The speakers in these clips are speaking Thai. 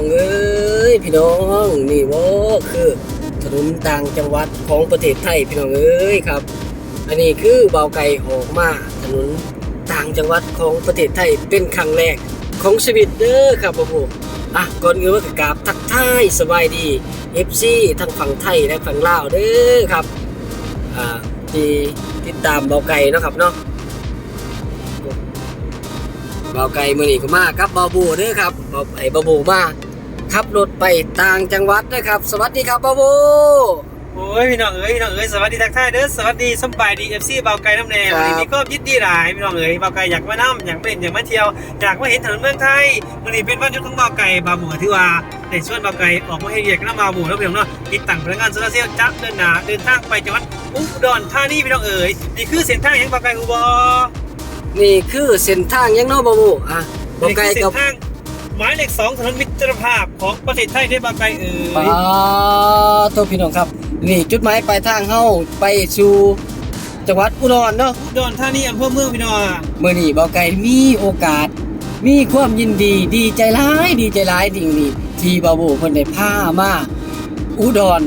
พี่น้องเอ้ยพี่น้องนี่บ่คือถนนต่างจังหวัดของประเทศไทยพี่น้องเอ้ยครับ อันนี้คือเบาไก่ออกมาถนนต่างจังหวัดของประเทศไทยเป็นครั้งแรกของชีวิตเด้อครับผมอะก่อนอื่นว่ากราบทักทายสบายดี FC ทั้งฝั่งไทยและฝั่งลาวเด้อครับอ่าที่ติดตามเบาไก่นะครับเนาะเบาไก่มือนี้ก็มาครับเบาบูเด้อครับเบาไอ้เบาบูมา ขับรถไปต่างจังหวัดนะครับ สวัสดีครับเบาบูโอ้ยพี่น้องเอ้ยพี่น้องเอ้ยสวัสดีทักทายเด้อสวัสดีสำบายดีเอฟซีเบาไก่น้ำแดงครับวันนี้มีก็ยินดีหลายพี่น้องเอ้ยเบาไก่อยากมาน้ำอยากมาเล่นอยากมาเที่ยวอยากมาเห็นถนนเมืองไทยวันนี้เป็นวันหยุดของเบาไก่เบาหมูที่ว่าในช่วงเบาไก่ออกมาให้เรียกน้ำเบาหมูแล้วพี่น้องเนาะติดตั้งพลังงานโซลาร์เซลล์จักเดินหนาเดินทางไปจังหวัดอุดรธานีพี่น้องเอ้ยนี่คือเส้นทางยังเบาไก่ฮูบอนี่คือเส้นทางยังเนาะเบาบูอะเบานี่ไก่คือเส้กับนทาง หมายเลขสองถนนมิตรภาพของประเทศไทยได้เบาไก่เอ้ป้ายตัวพี่น้องครับ นี่จุดหมายปลายทางเฮาไปสู่จังหวัดอุดรเนาะอุดรธานีอำเภอเมืองพี่น้องเมื่อนี้เบาไก่มีโอกาส มีความยินดีดีใจร้ายดีใจร้ายจริงนี่ที่เบาบูเพิ่นได้พามาอุดร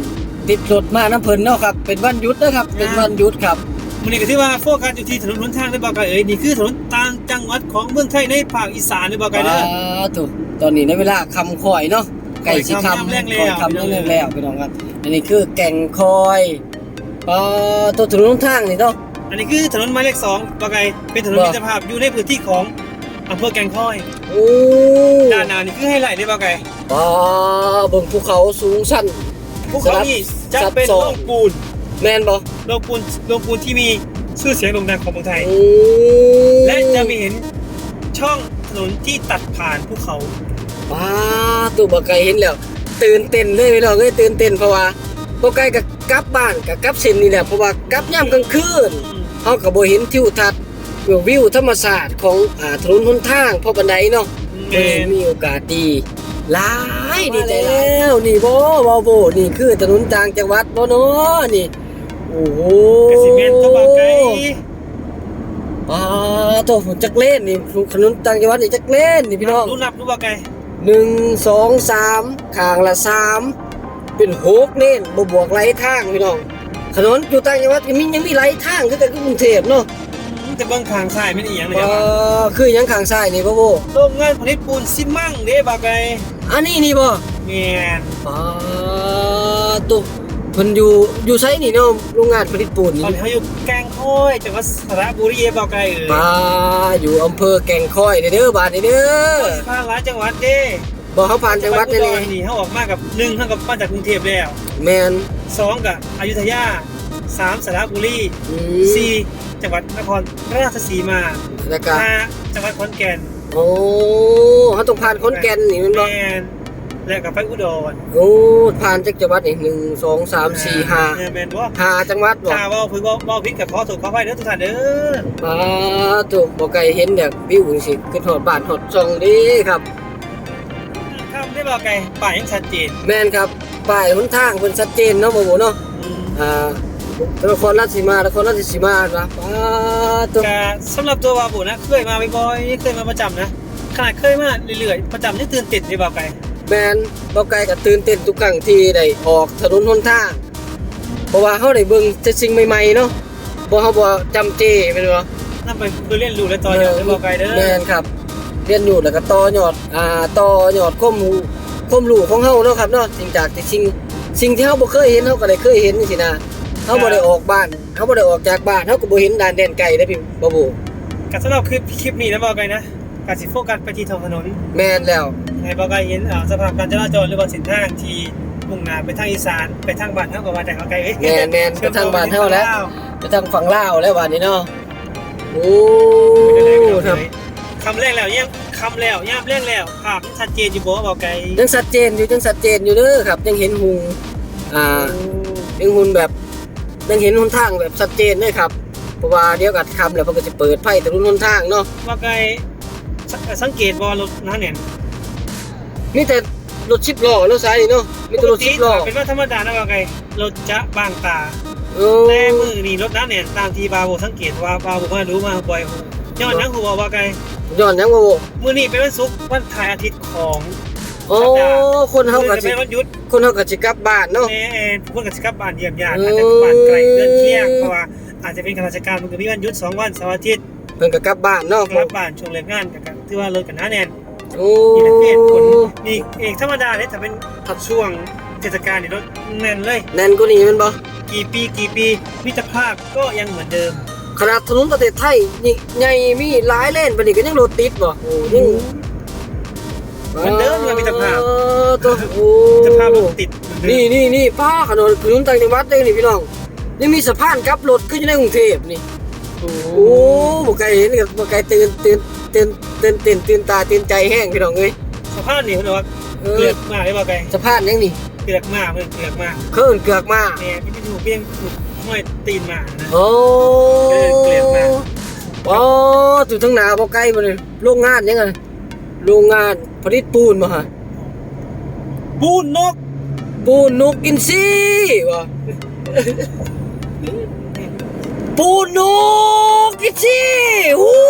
ติดรถมาน้ำเพิ่นเนาะครับ เป็นวันหยุดนะครับ เป็นวันหยุดครับมันนี่ก็ที่ว่าโฟกัสอยู่ที่ถนนหนทางได้บอกกันเอ้ยนี่คือถนนต่าง จังหวัดของเมืองไทยในภาคอีสานได้บอกกันเด้อ ถูกตอนนี้ในเวลาคำคอยเนาะไก่สิคำคำแรกแล้วคำแรกแล้วพี่น้องครับ อันนี้คือแก่งคอยปอตัวถนนทางนี่เนาะอันนี้คือถนนหมายเลขสองบอกไงเป็นถนนบ่มิตรภาพอยู่ในพื้นที่ของอำเภอแกงค่อยโอ้ด้านหน้านี่คือให้ไหลได้บอกไงปอเบิ่งภูเขาสูงชันภูเขานี่จะเป็นซับซ้โลอนงปูนแม่นบ่โลงปูนโลงปูนที่มี ชื่อเสียงโด่งดังของเมืองไทยโอ้และจะมีเห็นช่องถนนที่ตัดผ่านภูเขาป้าตัวบ่ไก่เห็นแล้ว ตื่นเต้นเลยพี่น้องเอ้ยตื่นเต้นเพราะว่าบ่ไก่กับกลับบ้านกับกลับเส้นนี่แหละเพราะว่ากลับยามกลางคืนเฮาก็บ่เห็นทิวทัศน์วิวธรรมชาติของอ่าถนนหนทางพอบันไดเนาะแมมื้อนี้นมีโอกาสดีหลายดีใจแล้วนี่บ่บ่โบนี่คือถนนต่างจังหวัดบ่เนาะนี่ โอ้โหกสิเมนต้องบอกไงป้าโตจักเล่นนี่ถนนต่างจังหวัดนี่จักเล่นนี่พี่น้องรู้นับรู้บอกไง1 2 3ข้างละ3เป็นหกเลนบ่บวกไหลทางพี่น้องถนนอยู่ต่างจังหวัดก็มียังมีไหลทางคือกันกับกรุงเทพเนาะแต่เบื้องข้างซ้ายไม่ได้อีหยังเลยเอ่ครับอคือหยังข้างซ้ายนี่บ่โบโรงงานผลิตปูนซิมั่งเด้บอกไงอันนี้นี่บ่แมนอ่าตุ เพิ่นอยู่อยู่ไสนี่เนาะโรงงานผลิตปูนตนี่อนนี้เขาอยู่แกงค่อยจังหวัดสระบุรีบอกไงเอ่ยป้าอยู่อำเภอแก่งค่อยเด้อบ้านนี่เด้อสิบห้าล้านจังหวัดเด้บ่เฮาผ่านจังหวัดอุนี่ดนี่รนี่เขาออกมากับหนึ่งเขากับมาจากกรุงเทพแล้วแม่นสองกับอยุธยาสามสระบุรีอืมสี่จังหวัดนครราชสีมาแล้วก็ห้าจังหวัดขอนแก่นโอ้เฮาต้องผ่านขอนแก่นนี่แมันแมบ่น และกับไปอุดรโอ้ผ่านจักจังหวัดนี่หนึ่งสองสามสี่ห้าแม่นแมนว่าห้าจังหวัดบ่ถ้าเว่าพึ่งเว่าเว่าพิษกับขอถูกขอไปเด้อทุกท่านเด้อป้าตุบ่ไกลเห็นแบบวิวจังซี่ขึ้นฮอดบ้านฮอดช่องเด้ครับข้ามได้บอกไงป่ายังชัดเจนแม่นครับป้ายหนทางเพิ่นชัดเจนเนาะบ่โบเนาะอืมอ่านครราชสีมานครราชสีมาครับป้าตัวกสำหรับตัววาบุนะ เคยมาบ่อยๆเคยมาประจำนะ ขนาดเคยมาเรื่อยๆ ประจำนี่ตื่นเต้นได้บอกไงแมนเบาไกลก็ตื่นเต้นทุกครั้งที่ได้ออกถนนหนทางเพราะว่าเขาได้เบิ่งแต่สิ่งใหม่ๆเนาะบ่เขาบ่จำเจแม่นบ่นั่นไปคือเรียนรู้และต่อยอดได้บอกไงเด้อแม่นครับเรียนอยู่แล้วก็ต่อยอดอ่าต่อยอดความรู้ความรู้ของเฮาเนาะครับเนาะสิ่งจากที่สิ่งสิ่งที่เฮาบ่เคยเห็นเฮาก็ได้เคยเห็นจังซี่นะเฮาบ่ได้ออกบ้านเฮาบ่ได้ออกจากบ้านเฮาก็บ่เห็นด่านแดนไกลเด้อพี่บ่บูกับสำหรับคลิปคลิปนี้นะบอกไงนะการสิโฟกัสไปที่ท้องถนนแม่นแล้ว ให้บอกไงเห็นอ่าสภาพการจราจรหรือว่าเส้นทางที่มุ่งหน้าไปทางอีสานไปทางบ้านเฮาก็ว่าแต่เขาไกลเอ้ยแม่นแม่นไปทางบ้านเฮาแล้วไปทางฝั่งลาวแล้ววันนี้เนาะโอ้ครับคำแรกแล้วยังคำแล้วย่ามแรกแล้วภาพมันชัดเจนอยู่บ่บอกไกลยังชัดเจนอยู่ยังชัดเจนอยู่เด้อครับ ยังเห็นหุงอ่ายังหุ่นแบบยังเห็นหนทางแบบชัดเจนเลยครับเพราะว่าเดี๋ยวกัดคำแล้วเพิ่นก็จะเปิดไพ่ถนนหนทางเนาะบอกไกลสสังเกตบ่รถหนาแน่น มีแต่รถชิบล้อรถสายนี่เนาะมีแต่รถชิบล้อเป็นว่าธรรมดานะบอกไกลรถจะบางตาโอ้แต่มือนี่รถหนาแน่นตามที่บาโบสังเกตว่าบาโบมาดูมาบ่อยย้อนนังหัวว่าไกลย้อนยังบ่บ่มือนี่เป็นวันศุกร์วันถ่ายอาทิตย์ของโอ้คนเฮาก็จะสิเป็นวันหยุดคนเฮาก็สิกลับบ้านเนาะแม่ทุกคนกับสิกลับบ้านเยี่ยมญาติอาจจะบ้านไกลเดินเที่ยงเพราะว่าอาจจะเป็นข้าราชการมันก็มีวันหยุดสองวันเสาร์อาทิตย์เพิ่นก็กลับบ้านเนาะกลับบ้านช่วงเลิกงานกันถือว่าเลิกกันหนาแน่น โอ้มีนักเรียนคนนี่เอกธรรมดาเลยถ้าเป็นช่วงเทศกาลนี่รถแน่นเลย แน่นกว่านี้แม่นบ่กี่ปีกี่ปีมิตรภาพก็ยังเหมือนเดิม ขนาดถนนประเทศไทยนี่ใหญ่มีหลายเลนปานนี้ก็ยังรถติดบ่โอ้ยังเหมือนเดิมเลยมิตรภาพเออตัวโอ้มิตรภาพรถติดเหมือนเดิมนี่นี่นี่ป้าถนนถนนต่างจังหวัดเด้นี่พี่น้องยังมีสะพานกลับรถขึ้นอยู่ในกรุงเทพนี่โอ้โอ้บ่ไกลเห็นกับบ่ไกลตื่นตื่นตื่น ตื่นตื่นตื่นตาตื่นใจแห้งพี่น้องเอ้ยสภาพนี่เขาบอกว่าเอเกลืออกมากเลยบอกไงสะพานยังนี่เกลือกมากเพื่อนเกลือกมากเขาเอิ้นเกือกมาแหน่ไม่ได้ถูกเบี้ยงถูกห้อยตีนมานะ โอ้เกลือกเกลือกมากโอ้อยู่ทั้งหนาบ่ไกลบ่เลยโรงงานยังไงโรงงานผลิตปูนบ่ฮะปูนนกปูนนกอินทรีว่ะปูนนกอินทรีฮู้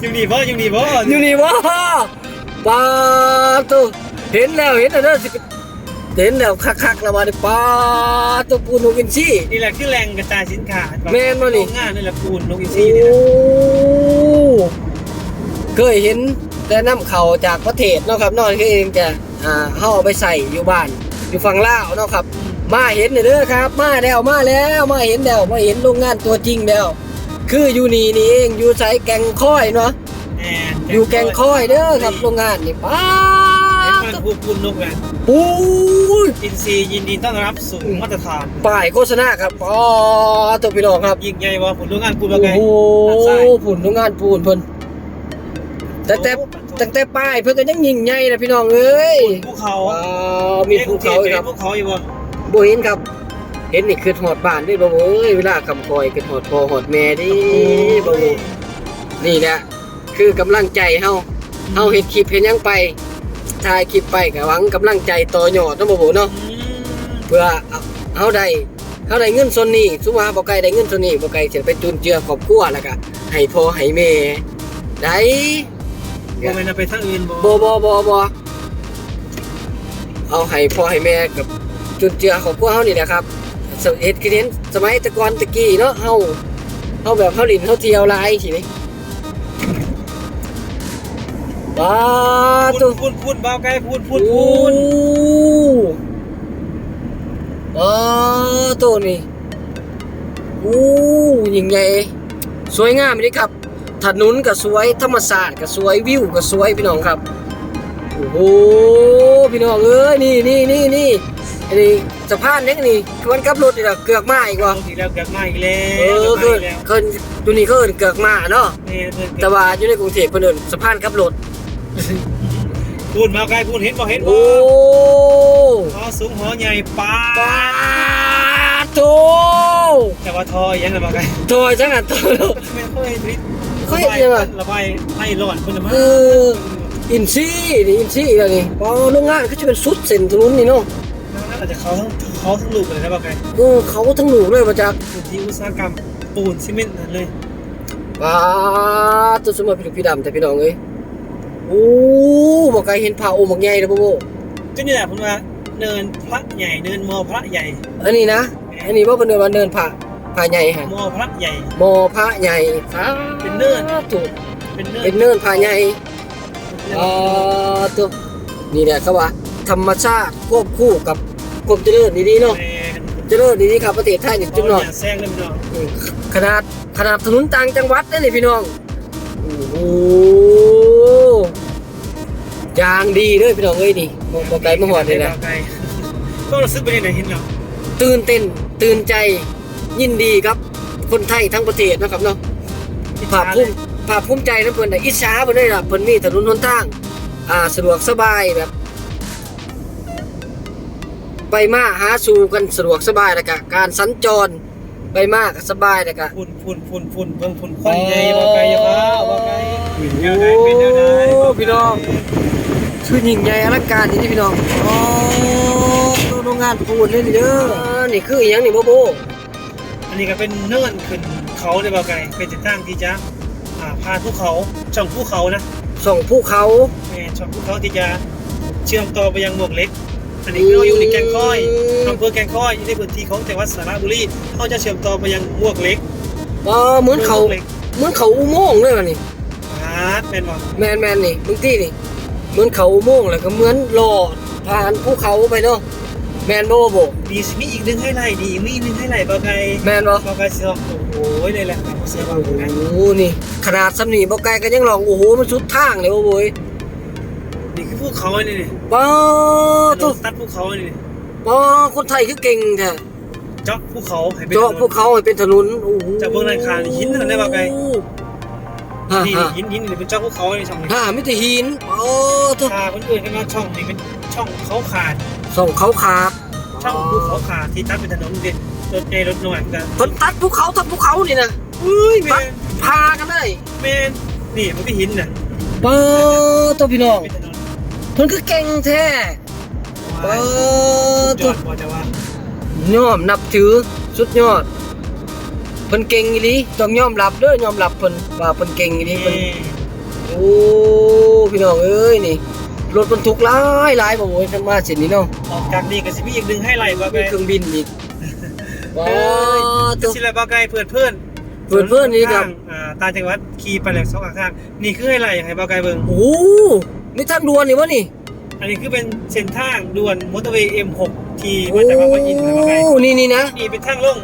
อยู่นี่บ่อยู่นี่บ่อยู่นี่วะปาตัวเห็นแล้วเห็นแล้วเด้อสิเห็นแล้วคักๆแล้วว่านี่ปาตัวปูนนกอินทรีนี่แหละคือแรงกระจายสินค้าแม่นบ่นี่ โรงงานนี่แหละปูนนกอินทโอ้รีนี่แหละเคยเห็นแต่น้ำเขาจากประเทศเนาะครับเนอกคือเองจะอ่าเฮาเอาไปใส่อยู่บ้าน อยู่ฝั่งลาวเนาะครับ มาเห็นเด้อครับ มาแล้วมาแล้วมาเห็นแล้วมาเห็นโรงงานตัวจริงแล้ว คืออยู่นี่นี่เองอยู่ไสแกงค่อยเนาะแม่อยู่แกงค่อยเด้อครับโรงงานนี่ป้าเห็นดมันปูปูนนกแหละโอ้ยอินทรีย์ยินดีต้อนรับสู่มาตรฐาน ป้ายโฆษณาครับอ๋อตัวพี่น้องครับยิ่งใหญ่ว่าผลโรงงานปูนโอ้ว่าไงโหด้านซ้ายผุนโรงงานปูนเพิ่นแต่แต่ตั้งแต่ป้ายเพิ่นก็ยังยิ่งใหญ่นะพี่น้องเอ้ยภูเขาว้าวมีภูเขาอีกครับภูเขาอยู่บ่บ่เห็นครับ เห็นนี่คือหอดบ้านด้วยบ่เอ้ยเวลาคำคอยคือหอดพ่อหอดแม่ดิบ่โว้นี่แหละคือกำลังใจเฮาเฮาเฮ็ดคลิปเฮ็ดหยังไปถ่ายคลิปไปก็หวังกำลังใจต่อยอดเนาะบ่โว้เนาะอืมเพื่อเอาเฮาได้เฮาได้เงินส่วนนี้สมมุติว่าบ่ไกลได้เงินส่วนนี้บ่ไกลสิไปจุนเจือครอบครัวแล้วก็ให้พ่อให้แม่ได้บ่แม่นเอาไปทางอื่นบ่บ่บ่บ่บ่เอาให้พ่อให้แม่กับจุนเจือครอบครัวเฮานี่แหละครับส เฮ็ดคือเห็นสมัยแต่ก่อนตะกี้เนาะเฮาเฮาแบบเฮาลินเฮาเที่ยวหลายสินี่ว้าพูตัวดพูดพูดเบาไกลพูดพูดโอ้พูดว้าตัวนี่โอ้ยิ่งใหญ่สวยงามเลยครับถนนก็สวยธรรมศาสตร์ก็สวยวิวก็สวยพี่น้องครับ โอ้โหพี่น้องเอ้ยนี่นี่นี่นี่ อันนี้สะพานเล็กนี่คือมันกลับรถนี่ล่ะเกือกมาอีกเอาว่ะอีกแล้วเกิดมาอีกแล้เอวอเกิคือดมาอีกแล้วคือตัวนี้เขาเอิ้นเกือกมาเนาะนี่เพิ่นแต่ว่าอยู่ในกรุงเทพเพิ่นเอิ้นสะพานกลับรถพูดเบาไกลพูดเห็นบ่เห็นบ่โอ้หอสูงหอใหญ่ป้าปาโตแต่ว่าทอยังไงเบาไกลโตจังอะโตไม่ค่อยริดค่อยเอียงอะ ระบายให้ร้อนเพิ่นน่ะมาเอออินซี่นี่อินซี่แล้วนี่พอโรงงานเขาจะเป็นสุดเส้นถนนนี่เนาะ อาจจะเขาทั้งเขาทั้งลูกเลยนะเบาไกลเออเขาทั้งหนูเลยมาจากพื้นที่อุตสาหกรรมปูนซีเมนต์นั่นเลยปาตัวสมบัติพี่ดำแต่พี่น้องเอ้ยโอ้บอกไกลเห็นผ้าโอมบอกใหญ่เลยบ่โบก็นี่แหละผมว่าเนินพระใหญ่เนินมอพระใหญ่ อันนี้นะ อันนี้ว่าเป็นเดินวันเดินผ้าผ้าใหญ่ฮะมอพระใหญ่ มอผ้าใหญ่สาเป็นเนินถูกเป็นเนินเป็นเนินผ้าใหญ่อ่าตัวนี่แหละเขาว่าธรรมชาติควบคู่กับ ความเจริญดีๆเนาะแมนเจริญดีๆครับประเทศไทยนี่จุดหน่อยอย่าแซงเลยพี่น้องอืมขนาดขนาดถนนต่างจังหวัดได้เลยพี่น้องโอ้โหยางดีเลยพี่น้องเอ้ยนี่บอกบอกไกลมาหอดเลยนะไกลก็รู้สึกเป็นยังไงเห็นเนาะตื่นเต้นตื่นใจยินดีครับคนไทยทั้งประเทศนะครับเนาะภาคภูมิภาคภูมิใจนะเพิ่นน่ะอิจฉาเพิ่นได้ล่ะเพิ่นมีถนนหนทาง อ่าสะดวกสบายแบบ ไปมาหาสู่กันสะดวกสบายแล้วก็การสัญจรไปมาก็สบายแล้วก็ ฝุ่นฝุ่นฝุ่นฝุ่นเบิ่งฝุ่นควันใหญ่บ่ไกลอย่าพาบ่ไกลเป็นแนวใดเป็นแนวใดโอ้พี่น้องชื่อยิ่งใหญ่อลังการจริงๆพี่น้องอ๋อโรงงานปูนเลยนี่เด้อนี่คืออีหยังนี่โบโบอันนี้ก็เป็นเนินขึ้นเขาได้บ่ไกลเป็นทิศทางที่จะอ่าพาภูเขาช่องภูเขานะส่องภูเขาแม่นช่องภูเขาที่จะเชื่อมต่อไปยังหมวกเหล็ก อันนี้คือเราอยู่ในแกงค่อยอำเภอแกงค่อยอยู่ในพื้นที่ของจังหวัดสระบุรีเขาจะเชื่อมต่อไปยังหมวกเหล็กอ๋อเหมือนเขาหมวกเหล็กเหมือนเขาอุโมงค์เลยว่ะนี่อาร์ตเป็นบ่แมนแมนนี่บางที่นี่เหมือนเขาอุโมงค์แล้วก็เหมือนลอดผ่านภูเขาไปเนาะแมนบ่บ่มีมีอีกหนึ่งให้ไล่ดีมีอีกหนึ่งให้ไล่บ่ไกลแมนบ่บ่ไกลเสียโอ้โหเลยแหละครับเสียบ่โอ้ไกลโหนี่ขนาดสำนีบ่ไกลก็ยังลองโอ้โหมันสุดทางเลยโอ้โหย นี่คือภูเขานี่นี่ป้าถนตุ๊นตัดภูเขานี่นี่ป้าคนไทยคือเก่งแท้เจาะภูเขาให้เป็นเจาะถนนภูเขาให้เป็นถนนโอ้โหจากเบื้องหลังคานี่หินนั่นได้บ่ไกลฮ่านี่ฮ่าหินหินนี่เป็นเจาะภูเขานี่ช่องนี้ฮ่ามิตรหินโอ้ตุ๊คาคนอื่นกันมาช่องนี่เป็นช่องเขาขาดส่องเขาขาดช่องภูเขาขาดที่ตัดเป็นถนนเด็ดรถเอรถหน่วยกันเพิ่นตัดภูเขาตัดภูเขานี่นะอุ้ยแมนพากันได้แมนนี่มันก็หินน่ะป้าตัวพี่น้อง เป็นถนนเพิ่นคือเก่งแท้ป้าสุดยตัอวดพอจะว่ายอมนับถือสุดยอดเพิ่นเก่งอีหลีต้องยอมรับเด้อยอมรับเพิ่นว่าเพิ่นเก่งอีหลีเพิ่นนี่โอ้พี่น้องเอ้ยนี่รถบรรทุกหลายหลายบ่โอ้ยทำมาเส้นนี้เนาะออกจากนี่ก็สิมีอีกหนึ่งให้ไล่บ่ไกมีลเครื่องบินอีกว้าเอ้ยตัจะวสิไรบ่ไกลเพื่อนเพื่อนเพื่อนเพื่อนนี่ครับ อ่าตาจังหวัดขี่ไปแล้วสองข้างนี่คือให้ไล่ให้บ่ไกลเบิ่งโอ้ นี่ทางด่วนนี่วะนี่อันนี้คือเป็นเส้นทางด่วนมอเตอร์เวย์ M6 ที่มาจากบางปะอินนะบ่ไกลโอ้นี่นี่นะนี่เป็นทางลง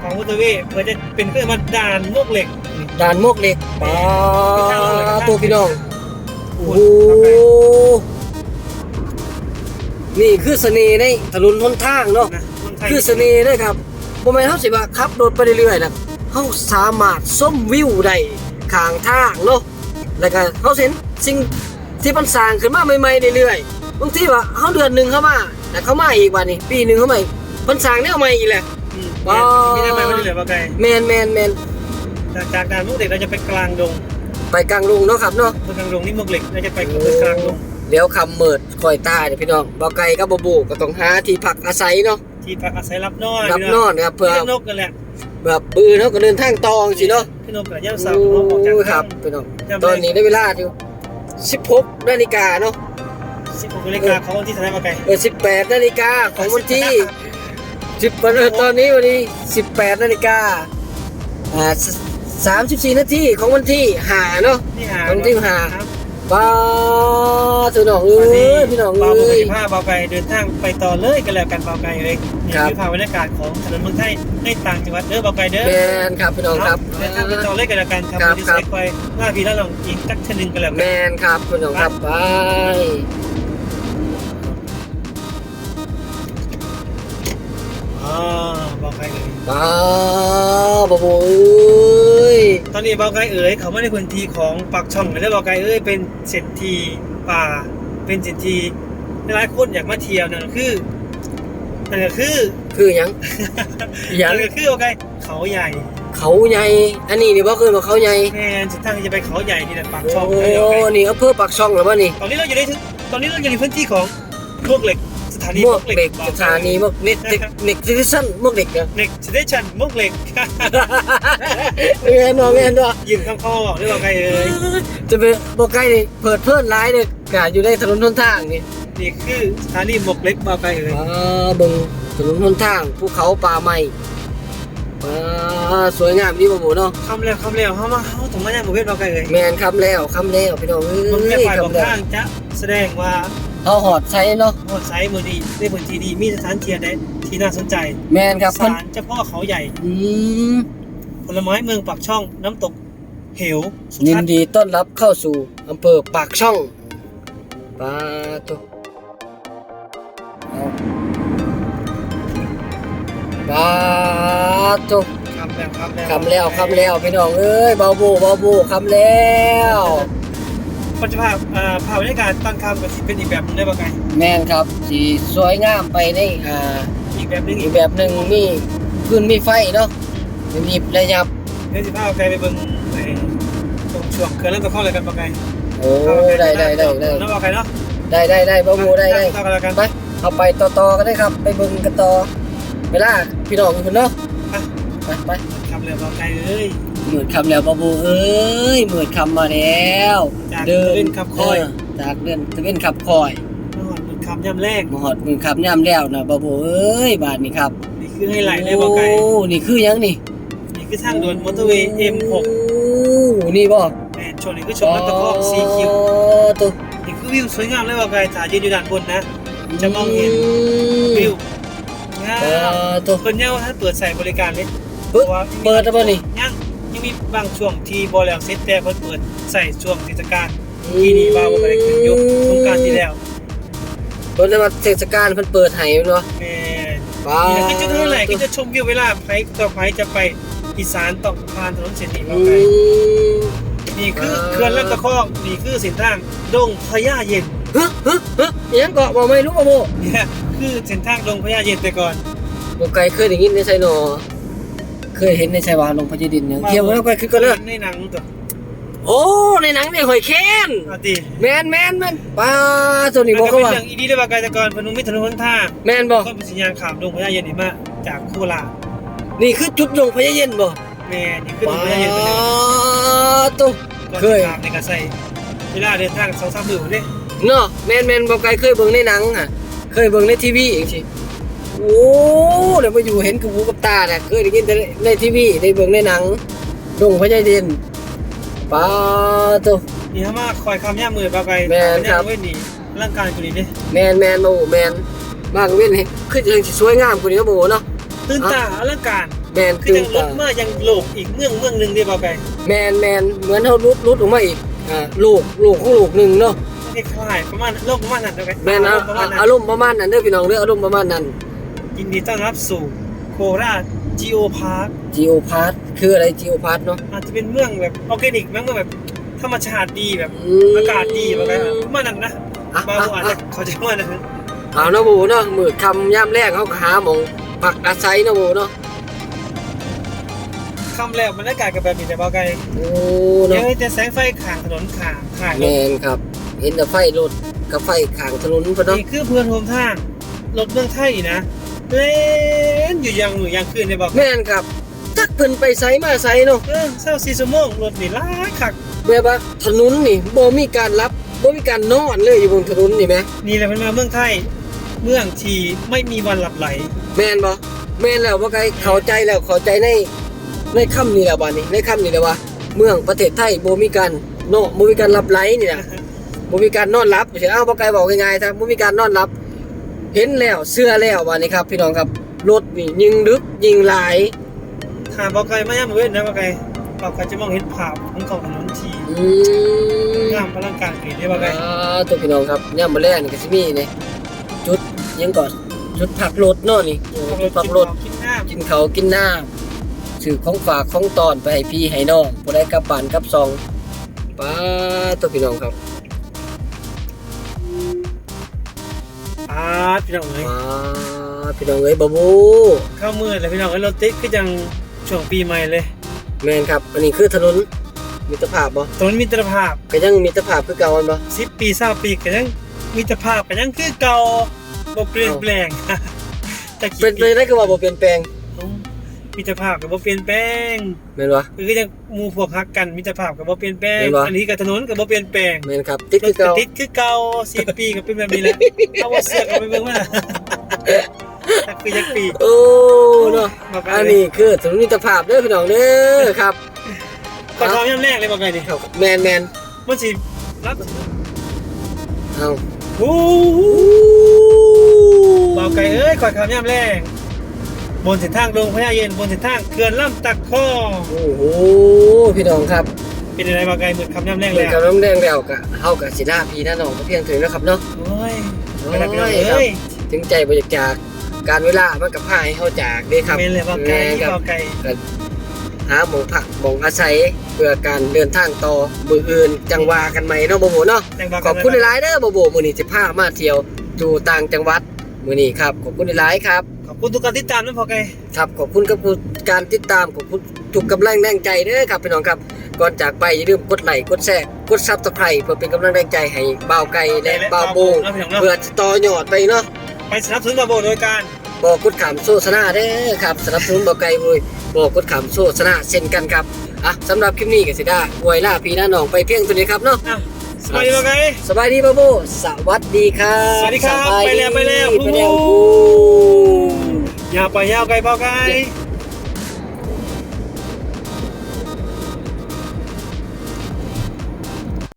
ของมอเตอร์เวย์เพื่อจะเป็นเครื่องมาด่านมวกเหล็กนี่ด่านมกเหล็กป้าตัวพี่น้องโอ้โหนี่คือเสน่ห์ในถนนหนทางเนาะนะคนไทยคือเสน่ห์เลยครับบ่แม่นเฮาสิว่าขับรถไปเรื่อยๆนะเฮาสามารถส้มวิวได้ข้างทางเนาะแล้วก็เฮาเห็นสิ่ง ที่มันสร้างขึ้นมาใหม่ๆเรื่อยๆบางทีว่าเฮาเดือนหนึงเข้ามาแต่เข้ามาอีกวันนี้ปีหนึงเข้ามาอีกมันสร้างแนวใหม่อีกแหละอืมว้าวไม่ได้ไปไม่ได้เหลือบ่ไกลแมนแมนแมนจากจากด่านมวกเหล็กเราจะไปกลางดงไปกลางลงเนาะครับเนาะเมืองกลางดงนี่มวกเหล็กเราจะไปเมืองกลางดงเดี๋ยวคำเมิดคอยตายเด้อพี่น้องบ่ไกลกับบ่บูก็ต้องหาที่พักอาศัยเนาะที่พักอาศัยรับนอนรับนอนครับเพื่อเพื่อนนกกันแหละแบบปืนเฮาก็เดินทางตองสิเนาะพี่นกกับย่าสาวน้องออกจากโอ้ยครับถ้ำพี่น้องจำได้ตอนนี้ได้เวลาอยู่ 16นาฬิกาเนาะ16นาฬิกาของวันที่เท่าไหร่บ่ไกลเออ18นาฬิกาของวันที่10วันเออตอนนี้วันนี้ 18นาฬิกาอ่า34นาทีของวันที่5เนาะที่หาวันที่หาครับป้าพี่น้องเอ้วันนี้ยพี่น้องบ่าวเอ้บุยญผ้าบ่าวไกลเดินทางไปต่อเลยกันแล้วกันบ่าวไกลเอ้ยนี่ครับคือภาพบรรยากาศของถนนเมืองไทย ในต่างจังหวัดเด้อบ่าวไกลเด้อแมนครับพี่น้องครับเดินทางไปต่อเลยกันแล้วกันครับครับวันนี้ครับใส่ควายล่าพี่ล่าลองอีกจักเทอนึงกันแล้วแมกันนครับพี่น้องครับไปอ๋อบ่าวไกลเลยป้าบ่โอ้ยตอนนี้บ่าวไกลเอ๋ยเขามาในพื้นที่ของปากช่องแล้วบ่าวไกลเอ้ยเป็นเศรษฐีป่า เป็นเศรษฐีหลายคนอยากมาเที่ยวนั่นก็คือ นั่นก็คือคือหยังหยังนั่นก็คือบ่าวไกลเขาใหญ่ เขาใหญ่ อันนี้นี่บ่เคยว่าเขาใหญ่แม่นสุดท้ายจะไปเขาใหญ่นี่แหละปากโอ้ช่องเลยบ่าวไกลนี่อำเภอปากช่องแล้วบ่นี่ตอนนี้เราอยู่ในถึงตอนนี้เราอยู่ในพื้นที่ของพวกเหล็กสถานีมวกเหล็กบ่าวสถานีมวกเน็ตเน็ตเน็ตซิชั่นมวกเหล็กเนาะเน็กสเตชันมวกเหล็กแม่นบ่แม่นบ่ยืนข้างคอบอกได้บอกไงเอ่ยจะไปบ่ใกล้นี่เปิดเพิ่นหลายเด้อ กะอยู่ในถนนหนทางนี่นี่คือสถานีหมวกเหล็กบอกไงเอ่ยอ่าเบิ่งถนนหนทางภูเขาป่าไม้อ่าสวยงามดีบ่หมูเนาะคำแล้วคำแล้วเขามาเขาถึงมาเนี่ยหมู่เวทบอกไงเอ่ยแมนคำแล้วคำแล้วพี่น้องเอ้มึงแค่ยฝ่ายบอกคำแล้วข้างจะแสดงว่าเขาหอดใช้เนาะหมดไซส์มือดีในพื้นที่ดีมีสถานเทียนใดที่น่าสนใจแมนครับเพิ่นศาลเจ้าพ่อเขาใหญ่ อืมผลไม้เมืองปากช่องน้ำตกเหวสุยินทัศน์ดีต้อนรับเข้าสู่อำเภอปากช่อง ปาตุเอาปาตุคำแล้วคำแล้วคำแล้วคำแล้วพี่น้องเอ้ยเบาโบเบาโบคำแล้วปัจจุบันอ่าภาพบรรยากาศตอนคำก็สิเป็นอีกแบบหนึงได้บอกไงแมนครับสีสวยงามไปในอ่าอีกแบบหนึงอีอีกกแบบหนึ่งมีพื้นมีไฟเนาะมีหยิบระยับเดี๋ยวสิพาเอาไกลไปเบิ่งไอ้ตรงช่วงเขื่อนลำตะคองเลยกันบอกไง โอ้ได้ได้ได้ได้น้องบอกไงเนาะได้ได้ได้เบาโบได้ได้ต่อกันแล้วกันไปเอาไปต่อต่อกันได้ครับ ไปเบิ่งกันต่อเวลาพี่น้องคุณเนาะไปไปคำเรือบอกไกลเอ้ยเหมือนคำแล้วเบาโบเอ้ยเหมือนคำมาแล้วจากตะเวนขับคอยเจากเดินตะเวนขับคอยนอนคำย่ำแรกมาหอดมือครับย่ำแล้วนะบ่โบเอ้ยบาทนี่ครับนี่คือให้ไหลท์เลยบ่ไกลโอ้นี่คือหยังนี่นี่คือทางด่วนมอเตอร์เวย์ M6 โอ้นี่บ่ แมนชนนี่คือชมรถตะคอกสีคิวตัวนี่คือวิวสวยงามเลยบ่ไกลถ่ายยืนอยู่ด้านบนนะ จะมองเห็นวิวงาเอมอตัวเพิ่นยังถ้าเปิดใส่บริการเลยเปิดเปิดแล้วบ่นี่ยังยังมีบางช่วงที่บ่แล้วเสร็จแต่เพิ่นเปิดใส่ช่วงเทศกาลที่นี่ว่าบ่ได้ขึ้นยุคสงกรารที่แล้วเปิดแล้วว่าเทศกาลเพิ่นเปิดให้แม่นบ่แม่นว้านี่แหละคือจุดเท่าไหร่ก็จะชมวิวเวลาไปต่อไปจะไปอีสานต้องผ่านถนนเส้นนี้อืบ่ไกลม นี่คืออ่าเขื่อนลำตะคองนี่คือเส้นทางดงพญาเย็นฮะฮะฮะอิหยังเกาะบ่ไม่รู้บ่โบเนี่ยคือเส้นทางดงพญาเย็นแต่ก่อนบ่ไกลเคยได้ยินในไสนอเคยเห็นในไสวาลงพญาดินเนี่ยเที่ยวแล้วไปคือกันเด้อในหนังตัวโอ้ในหนังเนี่ยหอยแค้นอาติแมนแมนแมนป้าตัวนี้บอกก็เขาเป็นว่าเรื่องอีดีได้ว่าไกลแต่ก่อนเพนมมิถนนหนทางแมนบอกคนเป็นสัญญาณขามดงพญาเย็นนี่มาจากโคราชนี่คือจุดลงพญาเย็นบ่ แม่นี่คือดป้างพญาเย็นเป็นตัวก่อนเคยที่ขามในกระใส่เวลาเดินทางสองสามมื้อเด้เนาะแมนแมนบอกไกลเคยเบิ่งในหนังอะ เคยเบิ่งในทีวีเองสิโอ้เดี๋ยวมาอยู่เห็นกับหูกับตาเนี่ยเคยได้ยินแต่ในทีวีได้เบิ่งในหนังดงพญาเย็นป้าตัวนี่ถ้ามาคอยคำย่ามือบ่ไกลแม่นครับ เว้นนี่ร่างกายกูนี่เด้แมนแมนโอ้แมนมากเว้นเห็นคือจังสิสวยงามกว่านี้นะโบเนาะตื่นตาร่างกาย แมนคือตื่จันงรตาถมายังโลกอีกเมืองเมืองหนึงเด้บ่ไกลแมนแมนเหมือนเขารุดรุดออกมาอีกอ่าลูกลูกของลูกหนึ่งเนาะคล้ายๆประมาณโลกประมาณนั้นเด้อไกลแมนนะประมาณนั้น อารมณ์ประมาณนั้นเด้อพี่น้องเด้ออารมณ์ประมาณนั้นยินดีต้อนรับสู่โคราชจีโอพาร์คจีโอพาร์ทคืออะไรจีโอพาร์ทเนาะอาจจะเป็นเมืองแบบออร์แกนิกเมืองแบบธรรมชาติดีแบบอืมอากาศดีแบบอะไรประมาณนั้นนะอะบางอะคนอาจอะจะเขาใจะว่านั้นเอาเนาะบูเนาะมือคำย่ำแรกเขาก็หาหมองผักอาศัยเนาะบูเนาะ คำแล้วบรรยากาศกับแบบนี้แต่บ่ไกลโอ้เดี๋ยเนาะวจะแสงไฟขางถนนขางขางแมนครับ เห็นแต่ไฟรถกับไฟข้างถนนพอเนาะนี่คือเพื่อนร่วมทางรถเมืองไทยนะเล่นอยู่ยังหรือยังคืนในบอกแมนครับจักเพิ่นไปไสมาไสเนาะเออเศร้าซีสมงรถนี่หลายคัก แบบว่าถนนนี่บ่มีการรับบ่มีการนอนเลยอยู่บนถนนนี่แหมนี่แหละมันมาเมืองไทย เมืองที่ไม่มีวันหลับไหล แมนบ่แมนแล้วบ่ไกลเข้าใจแล้วเข้าใจใน ในค่ำนี่แหละบัดนี้ในค่ำนี่แหละว่าเมืองประเทศไทยบ่มีการเนาะบ่มีการรับไหลนี่ล่ะบ่มีการนอนหลับสิเอ้าบ่ไกลบอกง่ายๆถ้าบ่มีการนอนหลับ เห็นแล้วเชื่อแล้วบัดนี้ครับพี่น้องครับรถนี่ยิงดึกยิงหลายถามบอกไกลไม่ย่ำเว้นนะบอกไกลบอกไกลจะมองเห็นภาพของของถนนที่อืมงามอลังการเห็นได้บอกไกลอ่าตัวพี่น้องครับย่ามมื้อแรกนี่ก็สิมีนี่จุดยังก่อนจุดพักรถเนาะนี่จุดพักรถกินน้ำกินเขาวกินน้ำ ซื้อของฝากของตอนไปให้พี่ให้น้องผู้ใดกลับบ้านกลับซองป้าตัวพี่น้องครับอ่าพี่น้องเอ้ยป้าพี่น้องเอ้ยบาบูเข้ามือเลยพี่น้องเอ้ยรถติดก็ยังช่วงปีใหม่เลย แมนครับ อันนี้คือถนนมิตรภาพบ่ถนนมิตรภาพก็ยังมิตรภาพคือเก่ามันบ่สิบปีเศร้าปีก็ยังมิตรภาพก็ยังคือเก่าบ่เปลี่ยนแปลงแต่กี่เป็นไปได้คือว่าบ่เปลี่ยนแปลง มิตรภาพก็บ่เปลี่ยนแปลงแม่นบ่คือยังหมู่พวกฮักกันมิตรภาพก็บ่เปลี่ยนแปลงเห็นปะอันนี้กับถนนก็บ่เปลี่ยนแปลงแม่นครับติดคือเก่าติดคือเก่าสิบปีก็เป็นแบบนี้แหละเอาว่าเสือกก็ไปเบิ่งมันน่ะจักปีจักปีโอ้เนาะบอกกัอันเลยนี้คือถนนมิตรภาพเด้อพี่น้องเด้อครับขอทำย่ำแรกเลยบอกไงดิครับแมนแมนมันสิรับเอาโอ้โหบอกไก่เอ้ยขอทำย่ำแรก บนเส้นทางลงพญาเย็นบนเส้นทางเขื่อนลำตักข้อโอ้โหพี่น้องครับเป็นอะไรบอกไก่เหมือนคำย่ำแรกเหมืเลอนยกับน้ำแดงแล้วก็เฮากับสิลาพี่น้าน้องก็เพียงถึงแล้วครับเนาะ โอ้ยโอ้ไปแล้วพี่น้องยเอ้ยถึงใจบ่อยากจากการเวลามันกับพาให้เฮาจากเด้ครับเป็นเลยบอกไก่แม่ครับบอกไก่หาหมองพักหมองอาศัยเพื่อการเดินทางต่อมืออื่นจังว่ากันใหม่เนาะบ่โบเนาะ แต่งบอกขอบคุณหลายๆเด้อบ่โบมื้อนี้สิพามาเที่ยวดูต่างจังหวัด มื้อนี้ครับ ขอบคุณหลายๆครับ ขอบคุณทุกการติดตามนะพอไก่ครับ ขอบคุณกับการติดตาม ขอบคุณทุกกำลังแรงใจเด้อครับพี่น้องครับ ก่อนจากไปอย่าลืมกดไลค์ กดแชร์ กดซับสไครต์เพื่อเป็นกำลังแรงใจให้บ่าวไก่และบ่าวโบนะพี่น้องเนาะเพื่อจะต่อยอดไปเนาะ ไปสนับสนุนบาโบโดยการบอกกดขามโฆษณาเด้อครับสนับสนุนบ่าวไก่บุยบอกกดขามโฆษณาเช่นกันครับ อะสำหรับคลิปนี้ก็สิได้อวยล่าพี่น้าน้องไปเพียงตัวนี้ครับเนาะอะ สบายดีบ่ไกลสบายดีปะโบสวัสดีครับสวัสดีครับายไปแล้วไปแล้วไปแล้วโอ้โหอู้อย่าไปยาวไกลบ่ไกลเ